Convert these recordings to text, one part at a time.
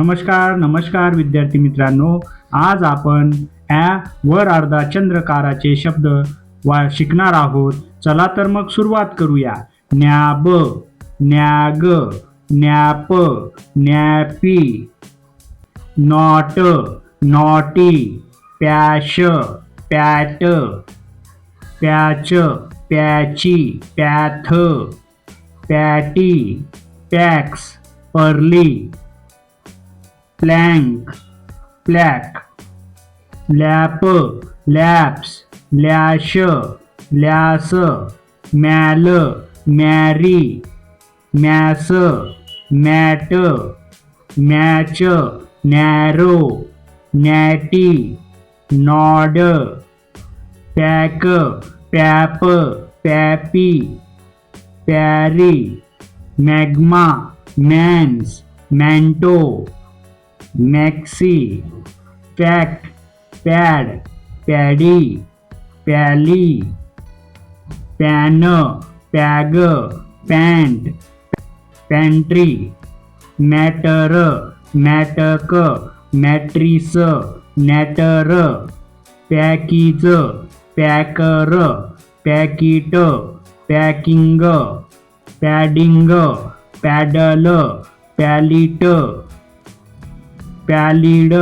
नमस्कार नमस्कार विद्यार्थी मित्रांनो. आज आपण ॲ वर अर्धा चंद्रकाराचे शब्द वा शिकणार आहोत. चला तर मग सुरुवात करूया. न्याब न्याग न्या P not naughty प्याश pat patch patchy path patty packs pearly plank, plaque, lap, laps, lash, lass, mal, marry, mass, matter, match, narrow, natty, nod, pack, pap, pappy, parry, magma, mans, manto. Maxi pat pad paddy pally pan peg pant pantry matter मॅटक मॅट्रिस natter पॅकीज packer packet packing padding paddle pallet pallid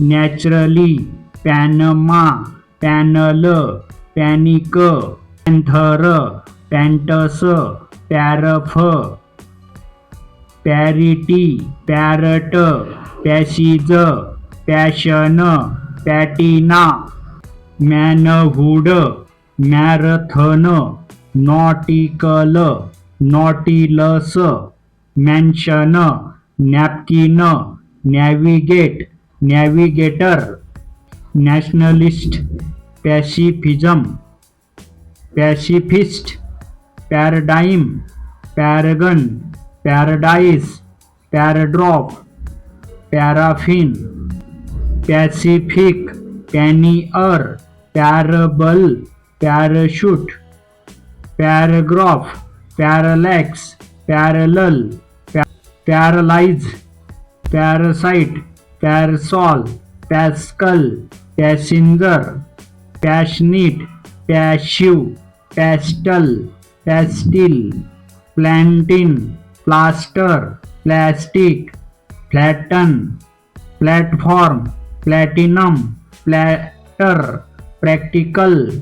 naturally Panama panel panic panther pants पॅरफ parity parrot पॅशिज passion patina manhood marathon nautical nautilus mansion napkin navigate, navigator, nationalist, pacifism, pacifist, paradigm, paragon, paradise, paradrop, paraffin, pacific, pannier, parable, parachute, paragraph, parallax, parallel, par- paralyze, parasite, parasol, pascal, passenger, passionate, pashew, pastel, pastel, plantain, plaster, plastic, flatten, platform, platinum, platter, practical,